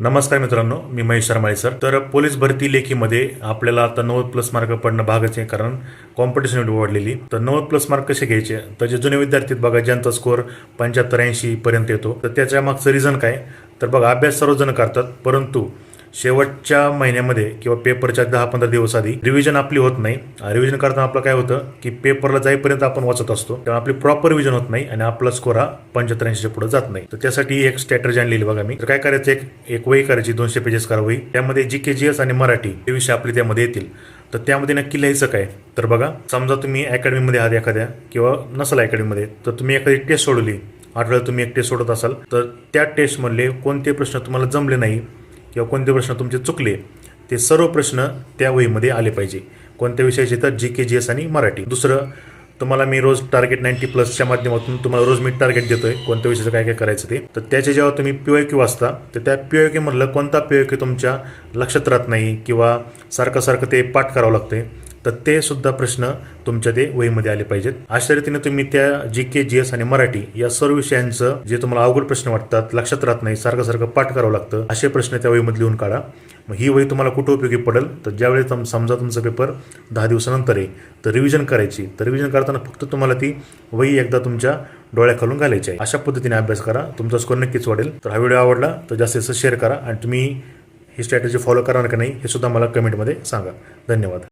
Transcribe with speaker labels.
Speaker 1: नमस्कार मित्रांनो मी महेश शर्माळे सर. तर पोलीस भरती लेखीमध्ये आपल्याला आता नव्वद प्लस मार्क पडणं भागच आहे कारण कॉम्पिटिशन एवढी वाढलेली. तर नव्वद प्लस मार्क कसे घ्यायचे? तर जे जुने विद्यार्थी आहेत बघा ज्यांचा स्कोअर पंच्याहत्तर ऐंशी पर्यंत येतो. तर त्याच्या मागचं रिझन काय? तर बघा अभ्यास सर्वजण करतात परंतु शेवटच्या महिन्यामध्ये किंवा पेपरच्या दहा पंधरा दिवस आधी रिव्हिजन आपली होत नाही. रिव्हिजन करताना आपलं काय होतं की पेपरला जाईपर्यंत आपण वाचत असतो. तेव्हा आपली प्रॉपर रिव्हिजन होत नाही आणि आपला स्कोर हा पंच्याहत्तर पुढे जात नाही. तर त्यासाठी एक स्ट्रॅटर्जी आणलेली बघा मी. तर काय करायचं? एक एक वही करायची दोनशे पेजेस करा वही त्यामध्ये जी के जी एस आणि मराठी हे विषय आपले त्यामध्ये येतील. तर त्यामध्ये नक्की लिहायचं काय? तर बघा समजा तुम्ही अकॅडमीमध्ये आहात एखाद्या किंवा नसाल अकॅडमीमध्ये तर तुम्ही एखादी टेस्ट सोडवली. आठवड्यात तुम्ही एक टेस्ट सोडत असाल. तर त्या टेस्टमधले कोणते प्रश्न तुम्हाला जमले नाही? किंवा कोणते प्रश्न तुमचे चुकले ते सर्व प्रश्न त्या वहीमध्ये आले पाहिजे. कोणत्या विषयाचे तर जी के जी एस आणि मराठी. दुसरं तुम्हाला मी रोज टार्गेट नाईन्टी प्लसच्या माध्यमातून तुम्हाला रोज मी टार्गेट देतोय कोणत्या विषयाचं काय काय करायचं ते. तर त्याचे जेव्हा तुम्ही पी क्यू वाचता तर त्या पी वाय क्यूमधलं कोणता पी क्यू तुमच्या लक्षात राहत नाही किंवा सारखं सारखं ते पाठ करावं लागतंय. तर ते सुद्धा प्रश्न तुमच्या ते वहीमध्ये आले पाहिजेत. अशा रीतीने तुम्ही त्या जी के जी एस आणि मराठी या सर्व विषयांचं जे तुम्हाला अवघड प्रश्न वाटतात लक्षात राहत नाही सारखं सारखं पाठ करावं लागतं असे प्रश्न त्या वहीमध्ये लिहून काढा. मग ही वही तुम्हाला कुठं उपयोगी पडेल? तर ज्यावेळी तुम समजा तुमचा पेपर दहा दिवसानंतर आहे तर रिव्हिजन करायची. तर रिव्हिजन करताना फक्त तुम्हाला ती वही एकदा तुमच्या डोळ्याखालून घालायची आहे. अशा पद्धतीने अभ्यास करा. तुमचा स्कोर नक्कीच वाढेल. तर हा व्हिडिओ आवडला तर जास्तीत जास्त शेअर करा आणि तुम्ही ही स्ट्रॅटेजी फॉलो करणार का नाही हे सुद्धा मला कमेंटमध्ये सांगा. धन्यवाद.